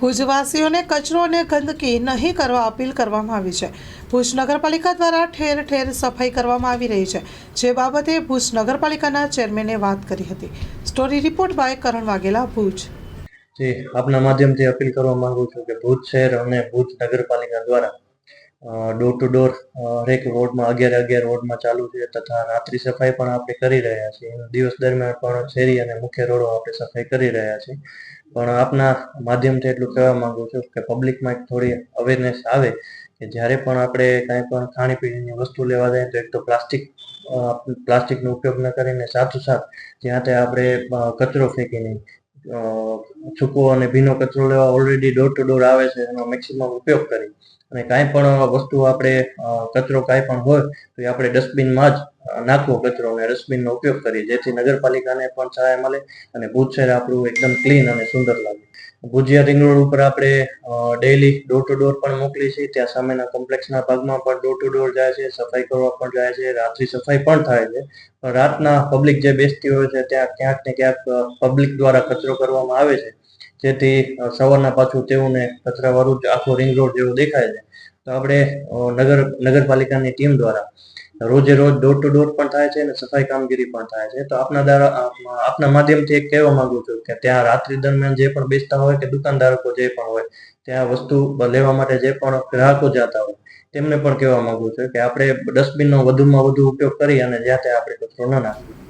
ભુજવાસીઓને કચરો અને ગંદકી નહીં કરવા અપીલ કરવામાં આવી છે. ભુજ નગરપાલિકા દ્વારા ઠેર ઠેર સફાઈ કરવામાં આવી રહી છે. જે બાબતે ભુજ નગરપાલિકાના ચેરમેને વાત કરી હતી. Story report by Karan Vaghela, Bhuj. જી, આપના માધ્યમથી અપીલ કરવા માંગુ છું કે ભુજ શહેર અને ભુજ નગરપાલિકા દ્વારા ડોર ટુ ડોર હરેક વોર્ડમાં અગિયાર અગિયાર વોર્ડમાં ચાલુ છે તથા રાત્રિ સફાઈ પણ આપણે કરી રહ્યા છીએ. દિવસ દરમિયાન પણ શેરી અને મુખ્ય રોડો આપણે સફાઈ કરી રહ્યા છીએ. પણ આપના માધ્યમથી એટલું કહેવા માંગુ છું કે પબ્લિકમાં એક થોડી અવેરનેસ આવે કે જ્યારે પણ આપણે કાંઈ પણ ખાણીપીણીની વસ્તુ લેવા જાય તો એક તો પ્લાસ્ટિક પ્લાસ્ટિકનો ઉપયોગ ન કરીને સાથોસાથ જ્યાં ત્યાં આપણે કચરો ફેંકી નહીં અને ભીનો કચરો લેવા ઓલરેડી ડોર ટુ ડોર આવે છે એનો મેક્સિમમ ઉપયોગ કરી. અને કાંઈ પણ વસ્તુ આપણે કચરો કાંઈ પણ હોય, તો એ આપણે ડસ્ટબિનમાં જ નાખવો કચરો અને ડસ્ટબિનનો ઉપયોગ કરીએ, જેથી નગરપાલિકાને પણ સહાય મળે અને ભુજ શહેર આપણું એકદમ ક્લીન અને સુંદર લાગે. ભુજિયા રિંગ રોડ ઉપર આપણે ડેઈલી ડોર ટુ ડોર પણ મોકલીએ છીએ, ત્યાં સામેના કોમ્પ્લેક્સના ભાગમાં પણ ડોર ટુ ડોર જાય છે, સફાઈ કરવા પણ જાય છે, રાત્રિ સફાઈ પણ થાય છે. પણ રાતના પબ્લિક જે બેસતી હોય છે, ત્યાં ક્યાંક ને ક્યાંક પબ્લિક દ્વારા કચરો કરવામાં આવે છે. જેથી સવારના પાછું તેઓને કચરાવાળું જ આખો રિંગ રોડ જેવો દેખાય છે. તો આપણે નગર, નગરપાલિકાની ટીમ દ્વારા રોજે રોજ ડોર ટુ ડોર પણ થાય છે અને સફાઈ કામગીરી પણ થાય છે. તો આપના દ્વારા આપના માધ્યમથી એક કહેવા માંગુ છું કે ત્યાં રાત્રિ દરમિયાન જે પણ બેસતા હોય કે દુકાનદારો જે પણ હોય, ત્યાં વસ્તુ લેવા માટે જે પણ ગ્રાહકો જતા હોય, તેમને પણ કહેવા માંગુ છું કે આપણે ડસ્ટબિનનો વધુમાં વધુ ઉપયોગ કરી અને જ્યાં ત્યાં આપણે કચરો ન નાખીએ.